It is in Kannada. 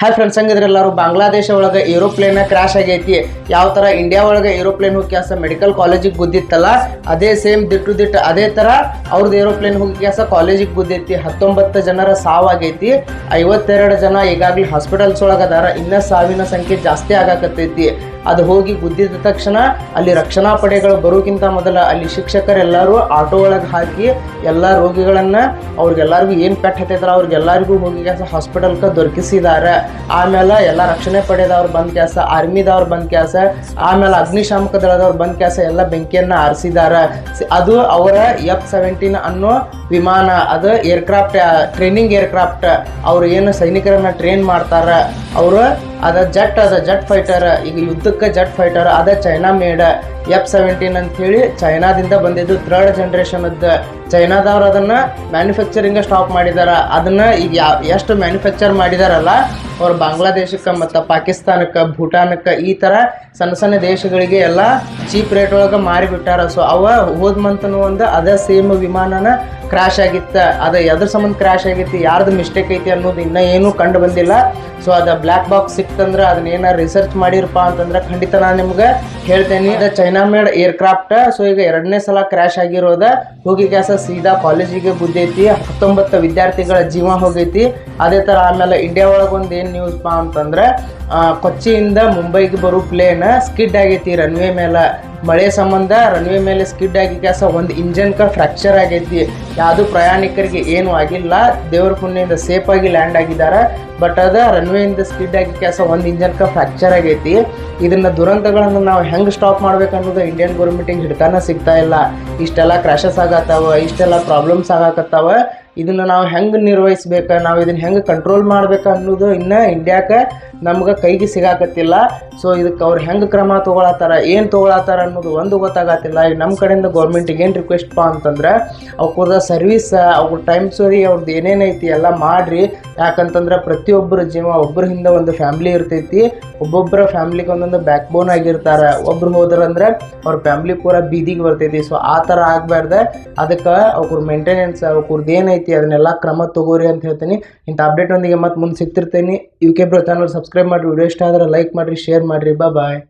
ಹಾಯ್ ಫ್ರೆಂಡ್ಸ್ ಹಂಗಿದ್ರೆ ಎಲ್ಲರೂ ಬಾಂಗ್ಲಾದೇಶ ಒಳಗೆ ಏರೋಪ್ಲೇನ್ ಕ್ರಾಶ್ ಆಗೈತಿ. ಯಾವ ಥರ ಇಂಡಿಯಾ ಒಳಗೆ ಏರೋಪ್ಲೇನ್ ಹೋಗಿ ಕೆಲಸ ಮೆಡಿಕಲ್ ಕಾಲೇಜಿಗೆ ಗುದ್ದಿತ್ತಲ್ಲ, ಅದೇ ಸೇಮ್ ದಿಟ್ಟು ದಿಟ್ಟು ಅದೇ ಥರ ಅವ್ರದ್ದು ಏರೋಪ್ಲೇನ್ ಹೋಗಿ ಕೆಲಸ ಕಾಲೇಜಿಗೆ ಗುದ್ದೈತಿ. ಹತ್ತೊಂಬತ್ತು ಜನರ ಸಾವಾಗೈತಿ ಐವತ್ತೆರಡು ಜನ ಈಗಾಗಲೇ ಹಾಸ್ಪಿಟಲ್ಸ್ ಒಳಗೆ ಅದಾರ. ಇನ್ನೂ ಸಾವಿನ ಸಂಖ್ಯೆ ಜಾಸ್ತಿ ಆಗಾಕತ್ತೈತಿ. ಅದು ಹೋಗಿ ಗುದ್ದಿದ ತಕ್ಷಣ ಅಲ್ಲಿ ರಕ್ಷಣಾ ಪಡೆಗಳು ಬರೋಕ್ಕಿಂತ ಮೊದಲ ಅಲ್ಲಿ ಶಿಕ್ಷಕರೆಲ್ಲರೂ ಆಟೋ ಒಳಗೆ ಹಾಕಿ ಎಲ್ಲ ರೋಗಿಗಳನ್ನು ಅವ್ರಿಗೆಲ್ಲರಿಗೂ ಏನು ಪೆಟ್ಟು ಹತ್ತೈತಲ್ಲ ಅವ್ರಿಗೆಲ್ಲರಿಗೂ ಹೋಗಿ ಕೆಲಸ ಹಾಸ್ಪಿಟಲ್ಗೆ ದೊರಕಿಸಿದ್ದಾರೆ ಆಮೇಲೆ ಎಲ್ಲ ರಕ್ಷಣೆ ಪಡೆದವ್ರು ಬಂದ ಕೆಲಸ ಆರ್ಮಿದವ್ರು ಬಂದ ಕೆಲಸ, ಆಮೇಲೆ ಅಗ್ನಿಶಾಮಕ ದಳದವ್ರು ಬಂದ ಕೆಲಸ, ಎಲ್ಲ ಬೆಂಕಿಯನ್ನು ಆರಿಸಿದ್ದಾರೆ ಅದು ಅವರ ಎಫ್ ಸೆವೆಂಟೀನ್ ಅನ್ನೋ ವಿಮಾನ, ಅದು ಏರ್ಕ್ರಾಫ್ಟ್ ಟ್ರೈನಿಂಗ್ ಏರ್ಕ್ರಾಫ್ಟ್ ಅವರು ಏನು ಸೈನಿಕರನ್ನು ಟ್ರೈನ್ ಮಾಡ್ತಾರೆ, ಅವರು ಅದ ಜಟ್ ಅದ ಜಟ್ ಫೈಟರ್ ಈಗ ಯುದ್ಧಕ್ಕೆ ಜಟ್ ಫೈಟರ್ ಅದ ಚೈನಾ ಮೇಡ ಎಫ್ ಸೆವೆಂಟೀನ್ ಅಂತೇಳಿ ಚೈನಾದಿಂದ ಬಂದಿದ್ದು ಥರ್ಡ್ ಅದ ಚೈನಾದವ್ರು ಅದನ್ನು ಮ್ಯಾನುಫ್ಯಾಕ್ಚರಿಂಗ್ ಸ್ಟಾಪ್ ಮಾಡಿದಾರ. ಅದನ್ನು ಈಗ ಯಾವ ಎಷ್ಟು ಮ್ಯಾನುಫ್ಯಾಕ್ಚರ್ ಮಾಡಿದಾರಲ್ಲ ಅವ್ರು ಬಾಂಗ್ಲಾದೇಶಕ್ಕೆ ಮತ್ತು ಪಾಕಿಸ್ತಾನಕ್ಕೆ, ಭೂಟಾನಕ್ಕೆ ಈ ಥರ ಸಣ್ಣ ಸಣ್ಣ ದೇಶಗಳಿಗೆ ಎಲ್ಲ ಚೀಪ್ ರೇಟ್ ಒಳಗೆ ಮಾರಿಬಿಟ್ಟಾರ ಸೊ ಅವ ಹೋದ ಒಂದು ಅದೇ ಸೇಮ್ ವಿಮಾನನ ಕ್ರ್ಯಾಶ್ ಆಗಿತ್ತು. ಅದು ಎದ್ರ ಸಂಬಂಧ ಕ್ರ್ಯಾಶ್ ಆಗಿತ್ತು, ಯಾರ್ದು ಮಿಸ್ಟೇಕ್ ಐತಿ ಅನ್ನೋದು ಇನ್ನೂ ಏನೂ ಕಂಡು ಬಂದಿಲ್ಲ. ಸೊ ಅದು ಬ್ಲ್ಯಾಕ್ ಬಾಕ್ಸ್ ಸಿಕ್ತಂದ್ರೆ ಅದನ್ನ ಏನಾರು ರಿಸರ್ಚ್ ಮಾಡಿರಪ್ಪ ಅಂತಂದ್ರೆ ಖಂಡಿತ ನಾನು ನಿಮ್ಗೆ ಹೇಳ್ತೇನೆ. ಅದು ಚೈನಾ ಮೇಡ್ ಏರ್ಕ್ರಾಫ್ಟ್ ಸೊ ಈಗ ಎರಡನೇ ಸಲ ಕ್ರ್ಯಾಶ್ ಆಗಿರೋದ. ಹೋಗಿ ಕ್ಯಾಸ ಸೀದಾ ಕಾಲೇಜಿಗೆ ಗುದ್ದೈತಿ. ಹತ್ತೊಂಬತ್ತು ವಿದ್ಯಾರ್ಥಿಗಳ ಜೀವ ಹೋಗೈತಿ. ಅದೇ ಥರ ಆಮೇಲೆ ಇಂಡಿಯಾ ಒಳಗೊಂದು ಒಂದು ಏನು ಪಾ ಅಂತಂದ್ರೆ ಕೊಚ್ಚಿಯಿಂದ ಮುಂಬೈಗೆ ಬರೋ ಪ್ಲೇನ್ ಸ್ಕಿಡ್ ಆಗೈತಿ ರನ್ವೇ ಮೇಲೆ. ಮಳೆ ಸಂಬಂಧ ರನ್ವೇ ಮೇಲೆ ಸ್ಕಿಡ್ ಆಗಿ ಕೆಲಸ, ಒಂದು ಇಂಜನ್ಕ ಫ್ರ್ಯಾಕ್ಚರ್ ಆಗೈತಿ. ಯಾವುದು ಪ್ರಯಾಣಿಕರಿಗೆ ಏನೂ ಆಗಿಲ್ಲ. ದೇವ್ರ ಪುಣ್ಯದಿಂದ ಸೇಫ್ ಆಗಿ ಲ್ಯಾಂಡ್ ಆಗಿದ್ದಾರೆ. ಬಟ್ ಅದ ರನ್ವೇಯಿಂದ ಸ್ಕಿಡ್ ಆಗಿ ಕೆಲಸ, ಒಂದು ಇಂಜನ್ಕ ಫ್ರ್ಯಾಕ್ಚರ್ ಆಗೈತಿ. ಇದನ್ನ ದುರಂತಗಳನ್ನು ನಾವು ಹೆಂಗೆ ಸ್ಟಾಪ್ ಮಾಡ್ಬೇಕು ಅನ್ನೋದು ಇಂಡಿಯನ್ ಗೌರ್ಮೆಂಟಿಗೆ ಹಿಡ್ತಾನ ಸಿಗ್ತಾ ಇಲ್ಲ. ಇಷ್ಟೆಲ್ಲ ಕ್ರ್ಯಾಶಸ್ ಆಗತ್ತಾವ, ಇಷ್ಟೆಲ್ಲ ಪ್ರಾಬ್ಲಮ್ಸ್ ಆಗಾಕತ್ತಾವ ಇದನ್ನು ನಾವು ಹೆಂಗೆ ನಿರ್ವಹಿಸ್ಬೇಕು, ನಾವು ಇದನ್ನು ಹೆಂಗೆ ಕಂಟ್ರೋಲ್ ಮಾಡ್ಬೇಕು ಅನ್ನೋದು ಇನ್ನೂ ಇಂಡಿಯಾಕ್ಕೆ ನಮ್ಗೆ ಕೈಗೆ ಸಿಗಾಕತ್ತಿಲ್ಲ. ಸೊ ಇದಕ್ಕೆ ಅವ್ರು ಹೆಂಗೆ ಕ್ರಮ ತೊಗೊಳತ್ತಾರ, ಏನು ತೊಗೊಳತ್ತಾರ ಅನ್ನೋದು ಒಂದು ಗೊತ್ತಾಗತ್ತಿಲ್ಲ. ಈಗ ನಮ್ಮ ಕಡೆಯಿಂದ ಗೌರ್ಮೆಂಟಿಗೆ ಏನು ರಿಕ್ವೆಸ್ಟ್ ಪಾ ಅಂತಂದ್ರೆ ಅವ್ರದ ಸರ್ವಿಸ್ ಅವ್ರ ಟೈಮ್ ಸರಿ ಅವ್ರದ್ದು ಏನೇನೈತಿ ಎಲ್ಲ ಮಾಡಿರಿ. ಯಾಕಂತಂದ್ರೆ ಪ್ರತಿಯೊಬ್ಬರ ಜೀವ ಒಬ್ಬರ ಹಿಂದೆ ಒಂದು ಫ್ಯಾಮ್ಲಿ ಇರ್ತೈತಿ. ಒಬ್ಬೊಬ್ಬರ ಫ್ಯಾಮ್ಲಿಗೆ ಒಂದೊಂದು ಬ್ಯಾಕ್ ಬೋನ್ ಆಗಿರ್ತಾರೆ. ಒಬ್ರು ಹೋದ್ರಂದ್ರೆ ಅವ್ರ ಫ್ಯಾಮ್ಲಿ ಪೂರ ಬೀದಿಗೆ ಬರ್ತೈತಿ. ಸೊ ಆ ಥರ ಆಗಬಾರ್ದೆ. ಅದಕ್ಕೆ ಅವ್ರ ಮೇಂಟೆನೆನ್ಸ್ ಅವ್ರದ್ದು ಏನೈತಿ ಅದನ್ನೆಲ್ಲ ಕ್ರಮ ತಗೋರಿ ಅಂತ ಹೇಳ್ತೀನಿ. ಇಂಥ ಅಪ್ಡೇಟ್ ಒಂದಿಗೆ ಮತ್ತೆ ಮುಂದೆ ಸಿಗ್ತಿರ್ತೀನಿ. U K bro channel subscribe ಮಾಡಿ ವಿಡಿಯೋ ಇಷ್ಟ ಆದ್ರೆ ಲೈಕ್ ಮಾಡಿರಿ ಶೇರ್ ಮಾಡಿರಿ. ಬಾ ಬಾಯ್